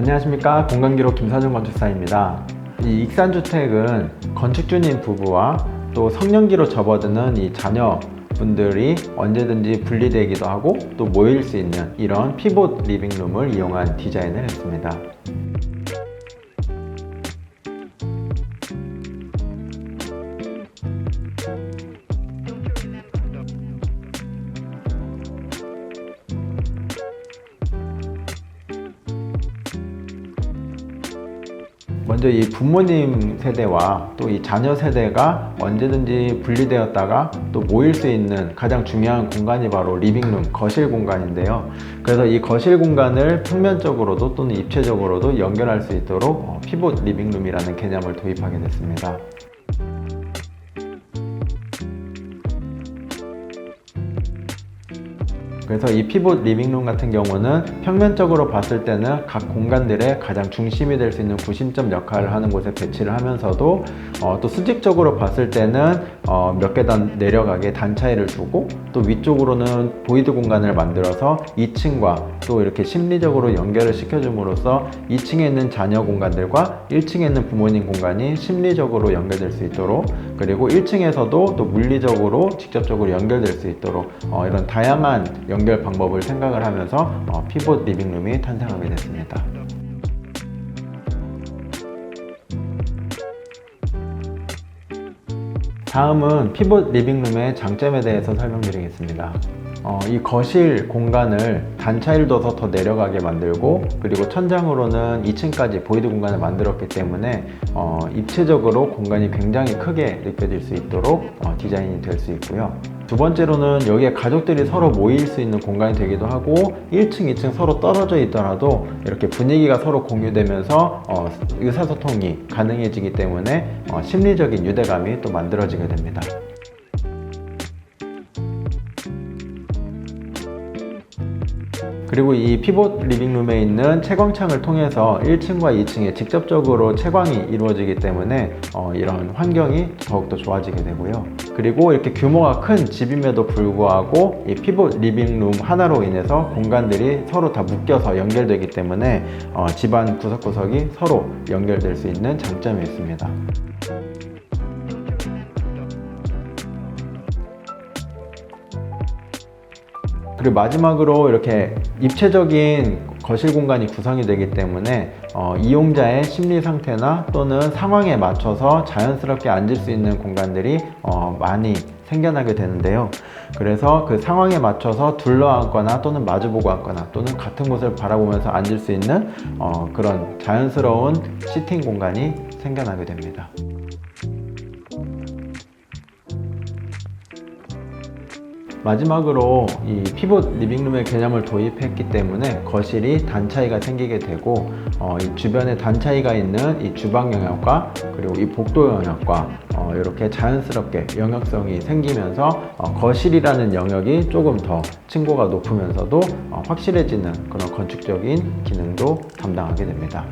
안녕하십니까 공간기록 김사준 건축사입니다. 이 익산주택은 건축주님 부부와 또 성년기로 접어드는 이 자녀분들이 언제든지 분리되기도 하고 또 모일 수 있는 이런 피봇 리빙룸을 이용한 디자인을 했습니다. 먼저 이 부모님 세대와 또 이 자녀 세대가 언제든지 분리되었다가 또 모일 수 있는 가장 중요한 공간이 바로 리빙룸, 거실 공간인데요. 그래서 이 거실 공간을 평면적으로도 또는 입체적으로도 연결할 수 있도록 어, 피봇 리빙룸이라는 개념을 도입하게 됐습니다. 그래서 이 피봇 리빙룸 같은 경우는 평면적으로 봤을 때는 각 공간들의 가장 중심이 될 수 있는 구심점 역할을 하는 곳에 배치를 하면서도 어, 또 수직적으로 봤을 때는 어, 몇 계단 내려가게 단 차이를 주고 또 위쪽으로는 보이드 공간을 만들어서 2층과 또 이렇게 심리적으로 연결을 시켜줌으로써 2층에 있는 자녀 공간들과 1층에 있는 부모님 공간이 심리적으로 연결될 수 있도록 그리고 1층에서도 또 물리적으로 직접적으로 연결될 수 있도록 어, 이런 다양한 연결 방법을 생각을 하면서 어, 피봇 리빙룸이 탄생하게 됐습니다. 다음은 피봇 리빙룸의 장점에 대해서 설명드리겠습니다. 어, 이 거실 공간을 단차를 둬서 더 내려가게 만들고 그리고 천장으로는 2층까지 보이드 공간을 만들었기 때문에 어, 입체적으로 공간이 굉장히 크게 느껴질 수 있도록 어, 디자인이 될 수 있고요. 두 번째로는 여기에 가족들이 서로 모일 수 있는 공간이 되기도 하고 1층, 2층 서로 떨어져 있더라도 이렇게 분위기가 서로 공유되면서 어, 의사소통이 가능해지기 때문에 어, 심리적인 유대감이 또 만들어지게 됩니다. 그리고 이 피봇 리빙룸에 있는 채광창을 통해서 1층과 2층에 직접적으로 채광이 이루어지기 때문에 어, 이런 환경이 더욱더 좋아지게 되고요. 그리고 이렇게 규모가 큰 집임에도 불구하고 이 피봇 리빙룸 하나로 인해서 공간들이 서로 다 묶여서 연결되기 때문에 어, 집안 구석구석이 서로 연결될 수 있는 장점이 있습니다. 그리고 마지막으로 이렇게 입체적인 거실 공간이 구성이 되기 때문에 어, 이용자의 심리 상태나 또는 상황에 맞춰서 자연스럽게 앉을 수 있는 공간들이 어, 많이 생겨나게 되는데요. 그래서 그 상황에 맞춰서 둘러앉거나 또는 마주보고 앉거나 또는 같은 곳을 바라보면서 앉을 수 있는 어, 그런 자연스러운 시팅 공간이 생겨나게 됩니다. 마지막으로 이 피봇 리빙룸의 개념을 도입했기 때문에 거실이 단 차이가 생기게 되고 어, 이 주변에 단 차이가 있는 이 주방 영역과 그리고 이 복도 영역과 어, 이렇게 자연스럽게 영역성이 생기면서 어, 거실이라는 영역이 조금 더 층고가 높으면서도 어, 확실해지는 그런 건축적인 기능도 담당하게 됩니다.